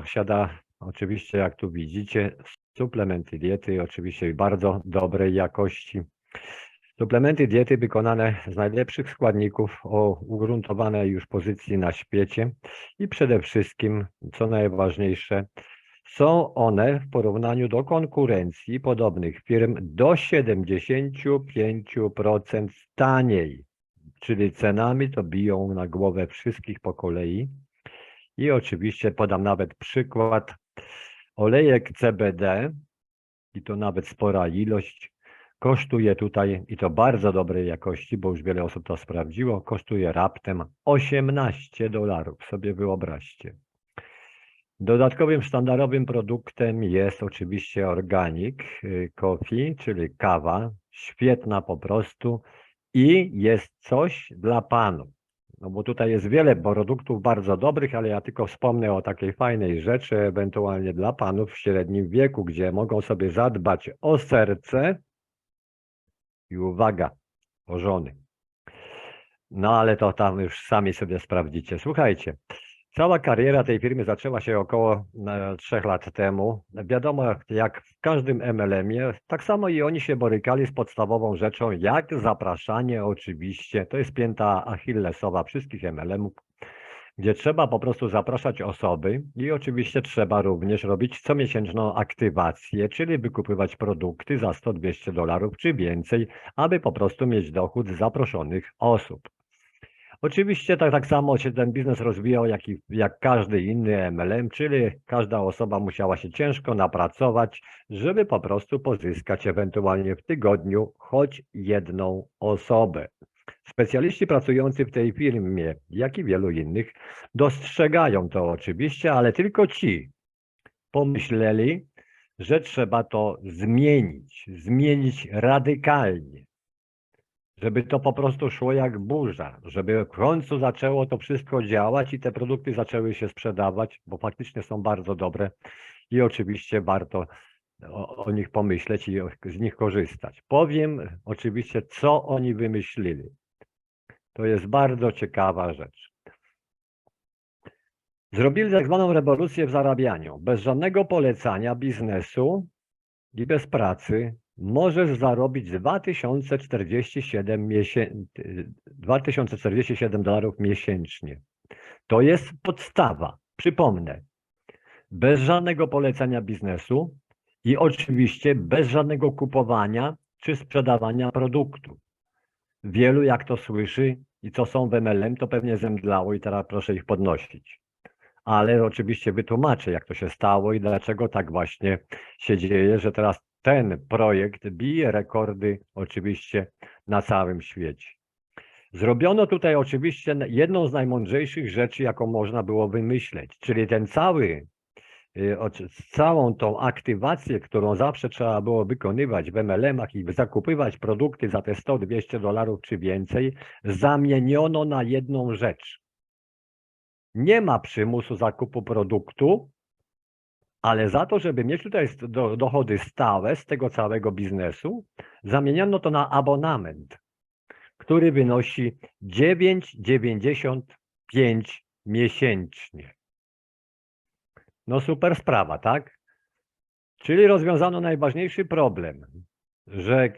posiada oczywiście, jak tu widzicie, suplementy diety, oczywiście bardzo dobrej jakości. Suplementy diety wykonane z najlepszych składników o ugruntowanej już pozycji na świecie i przede wszystkim, co najważniejsze, są one w porównaniu do konkurencji podobnych firm do 75% taniej, czyli cenami to biją na głowę wszystkich po kolei. I oczywiście podam nawet przykład. Olejek CBD, i to nawet spora ilość, kosztuje tutaj, i to bardzo dobrej jakości, bo już wiele osób to sprawdziło, kosztuje raptem 18 dolarów, sobie wyobraźcie. Dodatkowym sztandarowym produktem jest oczywiście organic y, coffee, czyli kawa, świetna po prostu i jest coś dla panów. No bo tutaj jest wiele produktów bardzo dobrych, ale ja tylko wspomnę o takiej fajnej rzeczy, ewentualnie dla panów w średnim wieku, gdzie mogą sobie zadbać o serce i uwaga, o żony. No ale to tam już sami sobie sprawdzicie. Słuchajcie, cała kariera tej firmy zaczęła się około e, trzech lat temu. Wiadomo, jak w każdym MLM-ie, tak samo i oni się borykali z podstawową rzeczą, jak zapraszanie oczywiście. To jest pięta achillesowa wszystkich MLM-ów, gdzie trzeba po prostu zapraszać osoby i oczywiście trzeba również robić comiesięczną aktywację, czyli wykupywać produkty za 100-200 dolarów czy więcej, aby po prostu mieć dochód z zaproszonych osób. Oczywiście tak, tak samo się ten biznes rozwijał jak, i, jak każdy inny MLM, czyli każda osoba musiała się ciężko napracować, żeby po prostu pozyskać ewentualnie w tygodniu choć jedną osobę. Specjaliści pracujący w tej firmie, jak i wielu innych, dostrzegają to oczywiście, ale tylko ci pomyśleli, że trzeba to zmienić, zmienić radykalnie żeby to po prostu szło jak burza, żeby w końcu zaczęło to wszystko działać i te produkty zaczęły się sprzedawać, bo faktycznie są bardzo dobre i oczywiście warto o, o nich pomyśleć i z nich korzystać. Powiem oczywiście, co oni wymyślili. To jest bardzo ciekawa rzecz. Zrobili tak zwaną rewolucję w zarabianiu. Bez żadnego polecania biznesu i bez pracy możesz zarobić 2047, miesię... 2047 dolarów miesięcznie. To jest podstawa. Przypomnę, bez żadnego polecenia biznesu i oczywiście bez żadnego kupowania czy sprzedawania produktu. Wielu jak to słyszy i co są w MLM, to pewnie zemdlało i teraz proszę ich podnosić. Ale oczywiście wytłumaczę, jak to się stało i dlaczego tak właśnie się dzieje, że teraz ten projekt bije rekordy oczywiście na całym świecie. Zrobiono tutaj oczywiście jedną z najmądrzejszych rzeczy, jaką można było wymyśleć, czyli ten cały, y, całą tą aktywację, którą zawsze trzeba było wykonywać w MLM-ach i zakupywać produkty za te 100-200 dolarów czy więcej, zamieniono na jedną rzecz. Nie ma przymusu zakupu produktu, ale za to, żeby mieć tutaj do, dochody stałe z tego całego biznesu, zamieniano to na abonament, który wynosi 9,95 miesięcznie. No super sprawa, tak? Czyli rozwiązano najważniejszy problem, że e,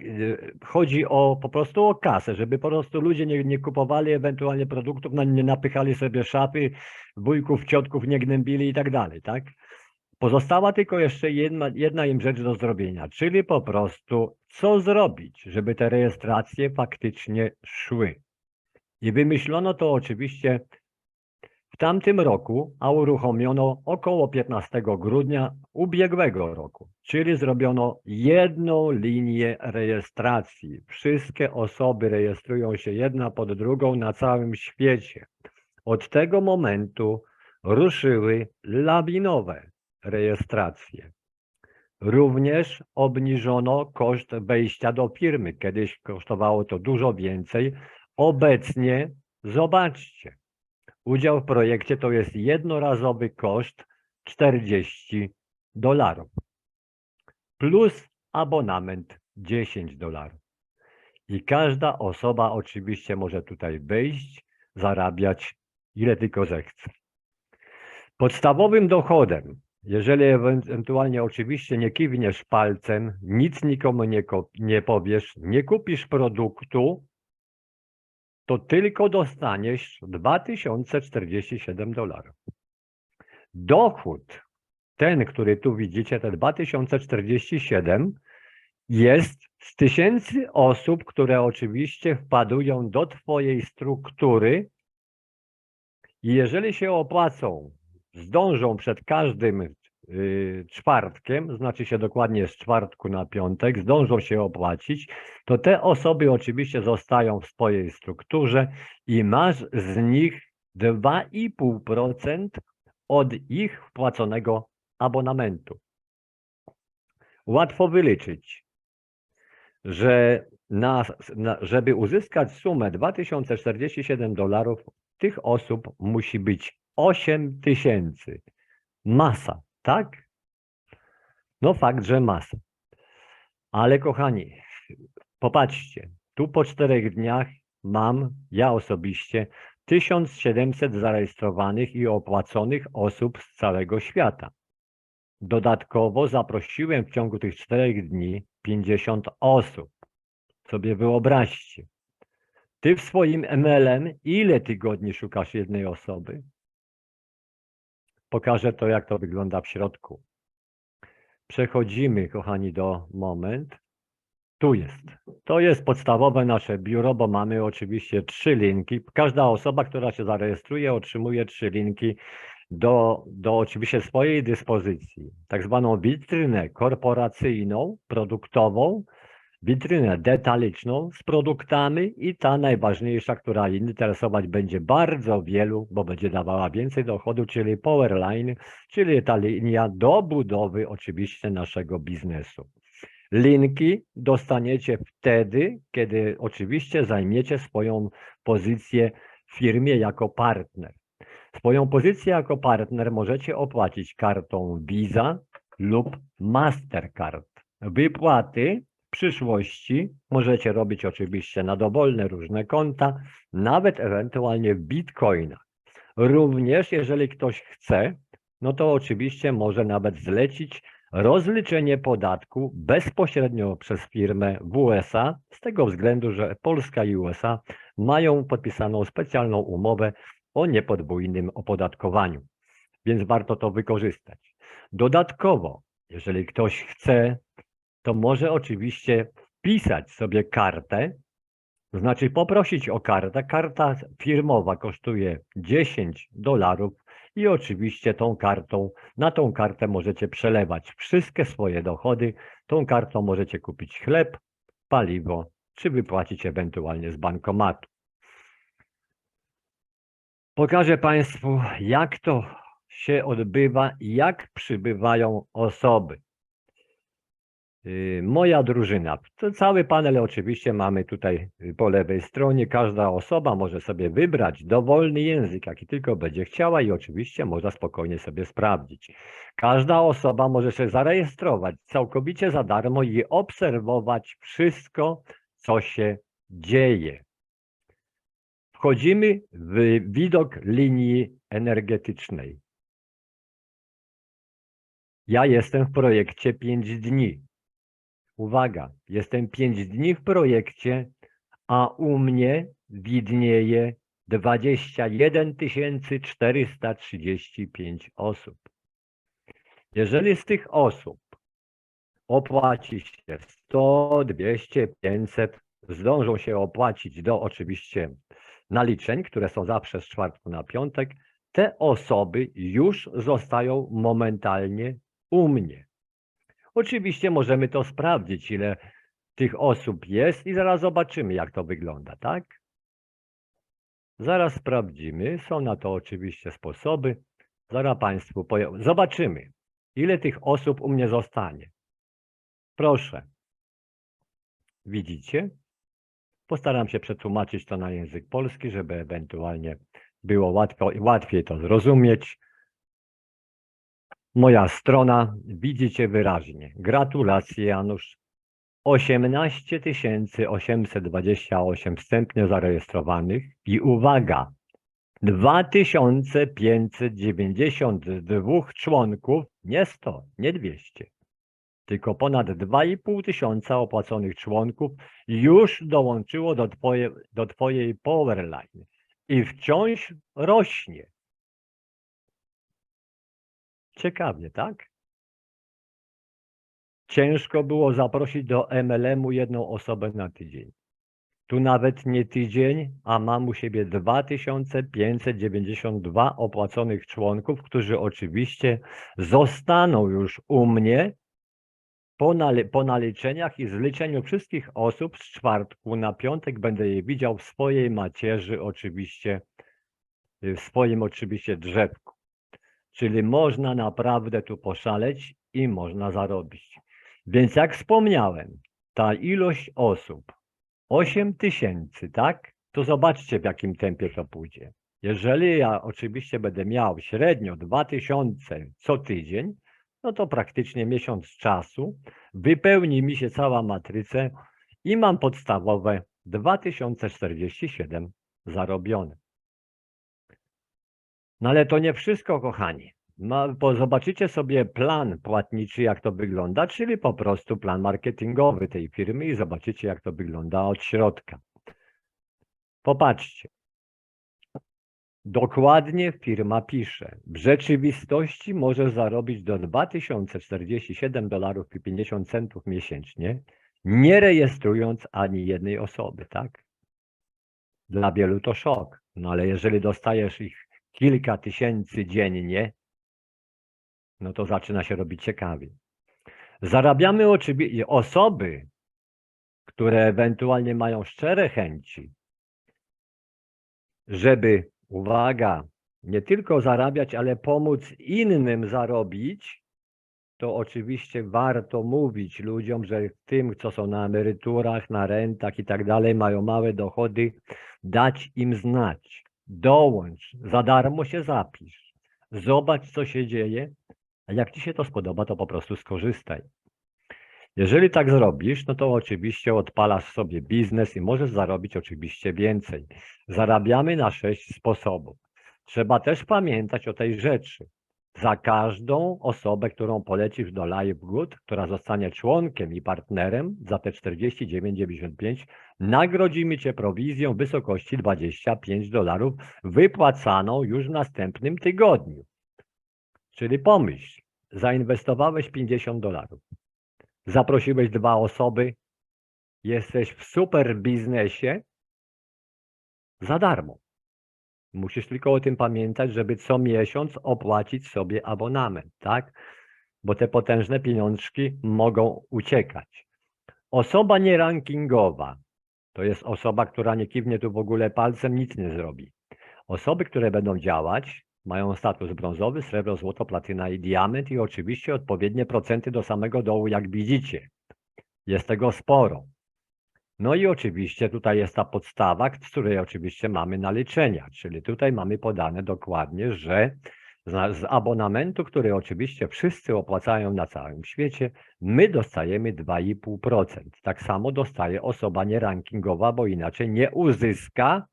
chodzi o po prostu o kasę, żeby po prostu ludzie nie, nie kupowali ewentualnie produktów, nie napychali sobie szafy, wujków, ciotków nie gnębili i tak dalej, tak? Pozostała tylko jeszcze jedna, jedna im rzecz do zrobienia, czyli po prostu co zrobić, żeby te rejestracje faktycznie szły. I wymyślono to oczywiście w tamtym roku, a uruchomiono około 15 grudnia ubiegłego roku, czyli zrobiono jedną linię rejestracji. Wszystkie osoby rejestrują się jedna pod drugą na całym świecie. Od tego momentu ruszyły lawinowe rejestrację. Również obniżono koszt wejścia do firmy. Kiedyś kosztowało to dużo więcej. Obecnie, zobaczcie, udział w projekcie to jest jednorazowy koszt 40 dolarów plus abonament 10 dolarów. I każda osoba oczywiście może tutaj wejść, zarabiać ile tylko zechce. Podstawowym dochodem, jeżeli ewentualnie oczywiście nie kiwniesz palcem, nic nikomu nie, nie powiesz, nie kupisz produktu, to tylko dostaniesz 2047 dolarów. Dochód, ten, który tu widzicie, ten 2047, jest z tysięcy osób, które oczywiście wpadują do Twojej struktury i jeżeli się opłacą, zdążą przed każdym y, czwartkiem, znaczy się dokładnie z czwartku na piątek, zdążą się opłacić, to te osoby oczywiście zostają w swojej strukturze i masz z nich 2,5% od ich wpłaconego abonamentu. Łatwo wyliczyć, że na, żeby uzyskać sumę 2047 dolarów, tych osób musi być 8 tysięcy. Masa, tak? No fakt, że masa. Ale kochani, popatrzcie, tu po czterech dniach mam, ja osobiście, 1700 zarejestrowanych i opłaconych osób z całego świata. Dodatkowo zaprosiłem w ciągu tych czterech dni 50 osób. Sobie wyobraźcie. Ty w swoim MLM ile tygodni szukasz jednej osoby? Pokażę to, jak to wygląda w środku. Przechodzimy, kochani, do moment. Tu jest. To jest podstawowe nasze biuro, bo mamy oczywiście trzy linki. Każda osoba, która się zarejestruje, otrzymuje trzy linki do, do oczywiście swojej dyspozycji. Tak zwaną witrynę korporacyjną, produktową, witrynę detaliczną z produktami i ta najważniejsza, która interesować będzie bardzo wielu, bo będzie dawała więcej dochodu, czyli Powerline, czyli ta linia do budowy oczywiście naszego biznesu. Linki dostaniecie wtedy, kiedy oczywiście zajmiecie swoją pozycję w firmie jako partner. Swoją pozycję jako partner możecie opłacić kartą Visa lub Mastercard. Wypłaty przyszłości możecie robić oczywiście na dowolne różne konta, nawet ewentualnie w bitcoinach. Również jeżeli ktoś chce, no to oczywiście może nawet zlecić rozliczenie podatku bezpośrednio przez firmę w USA, z tego względu, że Polska i USA mają podpisaną specjalną umowę o niepodwójnym opodatkowaniu, więc warto to wykorzystać. Dodatkowo, jeżeli ktoś chce, to może oczywiście wpisać sobie kartę, to znaczy poprosić o kartę. Karta firmowa kosztuje 10 dolarów i oczywiście tą kartą, na tą kartę możecie przelewać wszystkie swoje dochody. Tą kartą możecie kupić chleb, paliwo, czy wypłacić ewentualnie z bankomatu. Pokażę Państwu, jak to się odbywa, jak przybywają osoby. Yy, Moja drużyna. Cały panel oczywiście mamy tutaj y, po lewej stronie. Każda osoba może sobie wybrać dowolny język, jaki tylko będzie chciała i oczywiście można spokojnie sobie sprawdzić. Każda osoba może się zarejestrować całkowicie za darmo i obserwować wszystko, co się dzieje. Wchodzimy w widok linii energetycznej. Ja jestem w projekcie 5 dni. Uwaga, jestem 5 dni w projekcie, a u mnie widnieje 21 435 osób. Jeżeli z tych osób opłaci się 100, 200, 500, zdążą się opłacić do oczywiście naliczeń, które są zawsze z czwartku na piątek, te osoby już zostają momentalnie u mnie. Oczywiście możemy to sprawdzić, ile tych osób jest i zaraz zobaczymy, jak to wygląda, tak? Zaraz sprawdzimy. Są na to oczywiście sposoby. Zaraz Państwu powiem. Zobaczymy, ile tych osób u mnie zostanie. Proszę. Widzicie? Postaram się przetłumaczyć to na język polski, żeby ewentualnie było łatwo, łatwiej to zrozumieć. Moja strona, widzicie wyraźnie. Gratulacje Janusz. 18 828 wstępnie zarejestrowanych i uwaga, 2592 członków, nie 100, nie 200, tylko ponad 2,5 tysiąca opłaconych członków już dołączyło do, twoje, do Twojej Powerline i wciąż rośnie. Ciekawie, tak? Ciężko było zaprosić do MLM-u jedną osobę na tydzień. Tu nawet nie tydzień, a mam u siebie 2592 opłaconych członków, którzy oczywiście zostaną już u mnie po, nali- po naliczeniach i zliczeniu wszystkich osób z czwartku na piątek będę je widział w swojej macierzy oczywiście, w swoim oczywiście drzewku. Czyli można naprawdę tu poszaleć i można zarobić. Więc jak wspomniałem, ta ilość osób, 8 tysięcy, tak? To zobaczcie w jakim tempie to pójdzie. Jeżeli ja oczywiście będę miał średnio 2000 co tydzień, no to praktycznie miesiąc czasu wypełni mi się cała matryca i mam podstawowe 2047 zarobione. No ale to nie wszystko, kochani. Ma, zobaczycie sobie plan płatniczy, jak to wygląda, czyli po prostu plan marketingowy tej firmy i zobaczycie, jak to wygląda od środka. Popatrzcie. Dokładnie firma pisze, w rzeczywistości może zarobić do 2047 dolarów i 50 centów miesięcznie, nie rejestrując ani jednej osoby, tak? Dla wielu to szok, no ale jeżeli dostajesz ich kilka tysięcy dziennie, no to zaczyna się robić ciekawie. Zarabiamy oczywiście osoby, które ewentualnie mają szczere chęci, żeby, uwaga, nie tylko zarabiać, ale pomóc innym zarobić, to oczywiście warto mówić ludziom, że tym, co są na emeryturach, na rentach i tak dalej, mają małe dochody, dać im znać. Dołącz, za darmo się zapisz. Zobacz, co się dzieje, a jak Ci się to spodoba, to po prostu skorzystaj. Jeżeli tak zrobisz, no to oczywiście odpalasz sobie biznes i możesz zarobić oczywiście więcej. Zarabiamy na sześć sposobów. Trzeba też pamiętać o tej rzeczy. Za każdą osobę, którą polecisz do Live Good, która zostanie członkiem i partnerem za te 49,95, nagrodzimy Cię prowizją w wysokości 25 dolarów wypłacaną już w następnym tygodniu. Czyli pomyśl, zainwestowałeś 50 dolarów, zaprosiłeś dwa osoby, jesteś w super biznesie za darmo. Musisz tylko o tym pamiętać, żeby co miesiąc opłacić sobie abonament, tak? Bo te potężne pieniążki mogą uciekać. Osoba nierankingowa to jest osoba, która nie kiwnie tu w ogóle palcem, nic nie zrobi. Osoby, które będą działać, mają status brązowy, srebro, złoto, platyna i diament i oczywiście odpowiednie procenty do samego dołu, jak widzicie. Jest tego sporo. No i oczywiście tutaj jest ta podstawa, z której oczywiście mamy naliczenia, czyli tutaj mamy podane dokładnie, że z abonamentu, który oczywiście wszyscy opłacają na całym świecie, my dostajemy 2,5%. Tak samo dostaje osoba nierankingowa, bo inaczej nie uzyska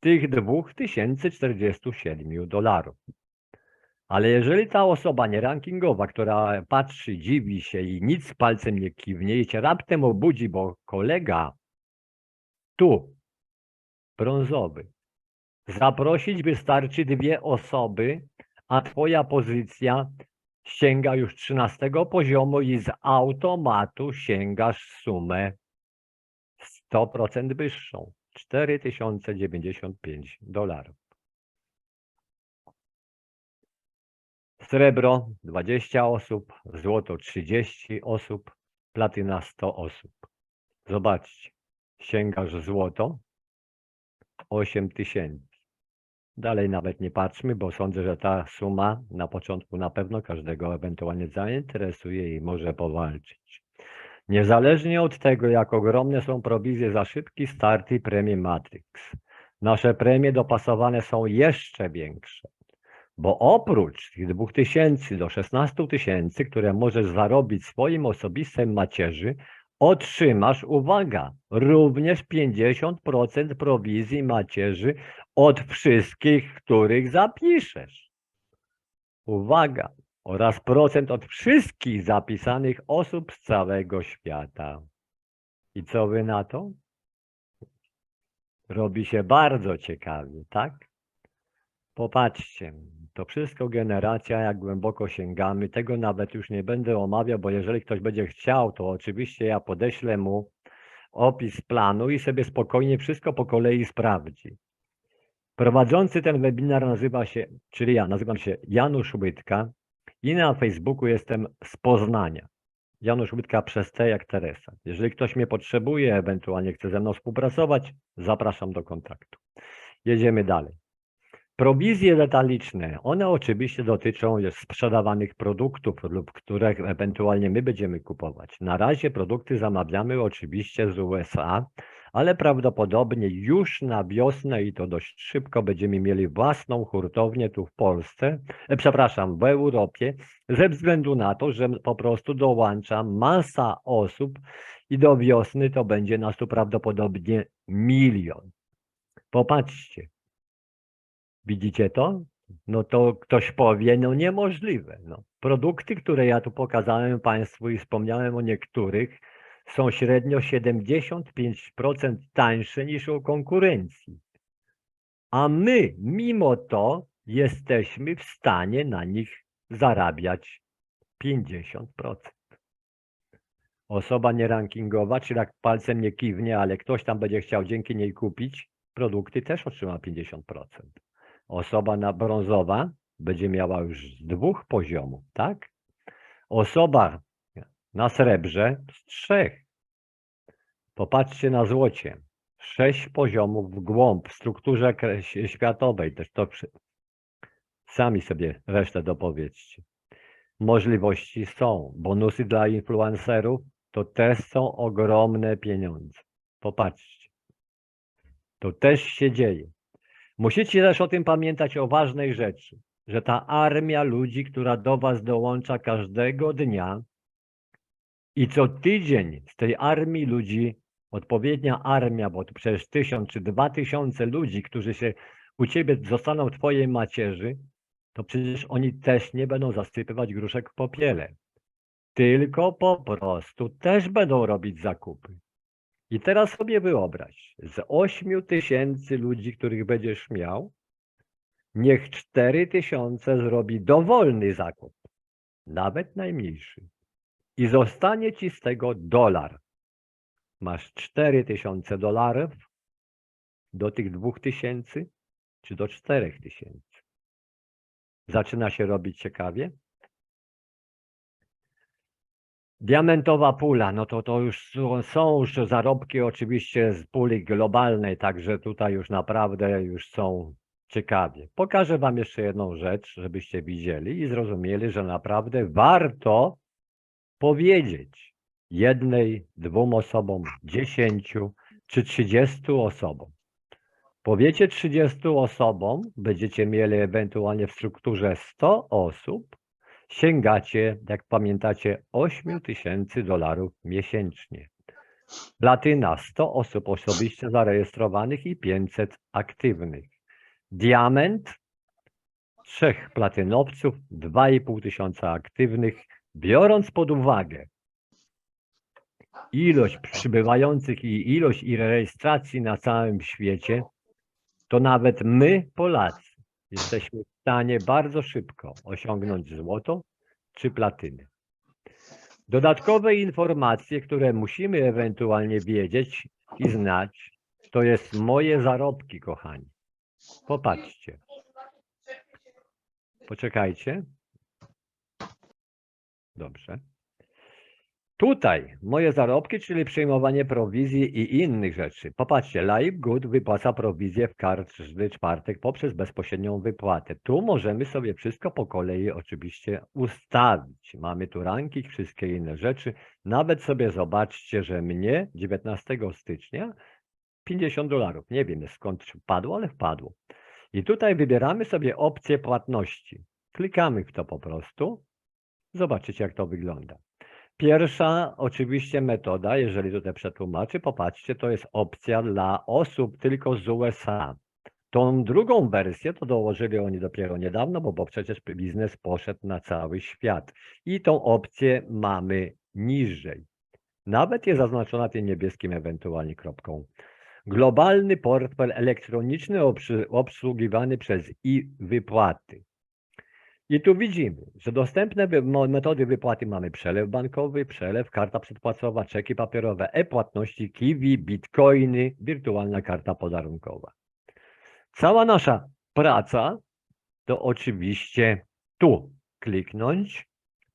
tych 2047 dolarów. Ale jeżeli ta osoba nierankingowa, która patrzy, dziwi się i nic palcem nie kiwnie i cię raptem obudzi, bo kolega tu, brązowy, zaprosić wystarczy dwie osoby, a twoja pozycja sięga już 13 poziomu i z automatu sięgasz sumę 100% wyższą. 4095 dolarów. Srebro 20 osób, złoto 30 osób, platyna 100 osób. Zobaczcie, sięgasz złoto 8 tysięcy. Dalej nawet nie patrzmy, bo sądzę, że ta suma na początku na pewno każdego ewentualnie zainteresuje i może powalczyć. Niezależnie od tego, jak ogromne są prowizje za szybki start i premie Matrix, nasze premie dopasowane są jeszcze większe. Bo oprócz tych 2000 do 16 tysięcy, które możesz zarobić swoim osobistym macierzy, otrzymasz, uwaga, również 50% prowizji macierzy od wszystkich, których zapiszesz. Uwaga, oraz procent od wszystkich zapisanych osób z całego świata. I co wy na to? Robi się bardzo ciekawie, tak? Popatrzcie, to wszystko generacja, jak głęboko sięgamy, tego nawet już nie będę omawiał, bo jeżeli ktoś będzie chciał, to oczywiście ja podeślę mu opis planu i sobie spokojnie wszystko po kolei sprawdzi. Prowadzący ten webinar nazywa się, czyli ja, nazywam się Janusz Łydka i na Facebooku jestem z Poznania. Janusz Łydka przez T jak Teresa. Jeżeli ktoś mnie potrzebuje, ewentualnie chce ze mną współpracować, zapraszam do kontaktu. Jedziemy dalej. Prowizje detaliczne, one oczywiście dotyczą sprzedawanych produktów lub których ewentualnie my będziemy kupować. Na razie produkty zamawiamy oczywiście z USA, ale prawdopodobnie już na wiosnę i to dość szybko będziemy mieli własną hurtownię tu w Polsce, e, przepraszam, w Europie, ze względu na to, że po prostu dołącza masa osób i do wiosny to będzie nas tu prawdopodobnie milion. Popatrzcie. Widzicie to? No to ktoś powie, no niemożliwe. No. Produkty, które ja tu pokazałem Państwu i wspomniałem o niektórych, są średnio 75% tańsze niż u konkurencji. A my, mimo to, jesteśmy w stanie na nich zarabiać 50%. Osoba nierankingowa, czy jak palcem nie kiwnie, ale ktoś tam będzie chciał dzięki niej kupić, produkty też otrzyma 50%. Osoba na brązowa będzie miała już z dwóch poziomów, tak? Osoba na srebrze z trzech. Popatrzcie na złocie. Sześć poziomów w głąb w strukturze światowej. Też to przy... Sami sobie resztę dopowiedzcie. Możliwości są. Bonusy dla influencerów to też są ogromne pieniądze. Popatrzcie. To też się dzieje. Musicie też o tym pamiętać o ważnej rzeczy, że ta armia ludzi, która do was dołącza każdego dnia i co tydzień z tej armii ludzi, odpowiednia armia, bo to przecież tysiąc czy dwa tysiące ludzi, którzy się u ciebie zostaną w twojej macierzy, to przecież oni też nie będą zasypywać gruszek w popiele. Tylko po prostu też będą robić zakupy. I teraz sobie wyobraź, z 8 tysięcy ludzi, których będziesz miał, niech 4 tysiące zrobi dowolny zakup, nawet najmniejszy. I zostanie ci z tego dolar. Masz 4 tysiące dolarów do tych 2 tysięcy, czy do 4 tysięcy. Zaczyna się robić ciekawie. Diamentowa pula, no to to już są- już zarobki oczywiście z puli globalnej, także tutaj już naprawdę już są ciekawie. Pokażę Wam jeszcze jedną rzecz, żebyście widzieli i zrozumieli, że naprawdę warto powiedzieć jednej, dwóm osobom, dziesięciu czy trzydziestu osobom. Powiecie 30 osobom, będziecie mieli ewentualnie w strukturze 100 osób, sięgacie, jak pamiętacie, 8 tysięcy dolarów miesięcznie. Platyna 100 osób osobiście zarejestrowanych i 500 aktywnych. Diament trzech platynowców, 2,5 tysiąca aktywnych, biorąc pod uwagę ilość przybywających i ilość i rejestracji na całym świecie, to nawet my, Polacy, jesteśmy stanie bardzo szybko osiągnąć złoto czy platynę. Dodatkowe informacje, które musimy ewentualnie wiedzieć i znać, to jest moje zarobki, kochani. Popatrzcie. Poczekajcie. Dobrze. Tutaj moje zarobki, czyli przyjmowanie prowizji i innych rzeczy. Popatrzcie, Live wypłaca prowizję w każdy czwartek poprzez bezpośrednią wypłatę. Tu możemy sobie wszystko po kolei oczywiście ustawić. Mamy tu ranking, wszystkie inne rzeczy. Nawet sobie zobaczcie, że mnie 19 stycznia 50 dolarów. Nie wiem skąd wpadło, ale wpadło. I tutaj wybieramy sobie opcję płatności. Klikamy w to po prostu. Zobaczycie, jak to wygląda. Pierwsza oczywiście metoda, jeżeli tutaj przetłumaczy, popatrzcie, to jest opcja dla osób tylko z USA. Tą drugą wersję to dołożyli oni dopiero niedawno, bo, bo przecież biznes poszedł na cały świat. I tą opcję mamy niżej. Nawet jest zaznaczona tym niebieskim ewentualnie kropką. Globalny portfel elektroniczny obsłu- obsługiwany przez i-wypłaty. I tu widzimy, że dostępne metody wypłaty mamy przelew bankowy, przelew, karta przedpłacowa, czeki papierowe, e-płatności, kiwi, bitcoiny, wirtualna karta podarunkowa. Cała nasza praca to oczywiście tu kliknąć,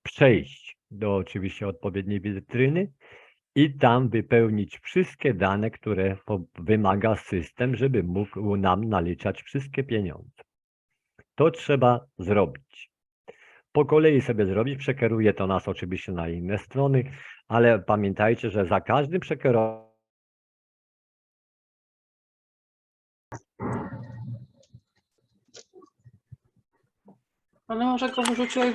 przejść do oczywiście odpowiedniej witryny i tam wypełnić wszystkie dane, które wymaga system, żeby mógł nam naliczać wszystkie pieniądze. To trzeba zrobić. Po kolei sobie zrobić, przekieruje to nas oczywiście na inne strony, ale pamiętajcie, że za każdym przekierowaniem Ale może go wróciła.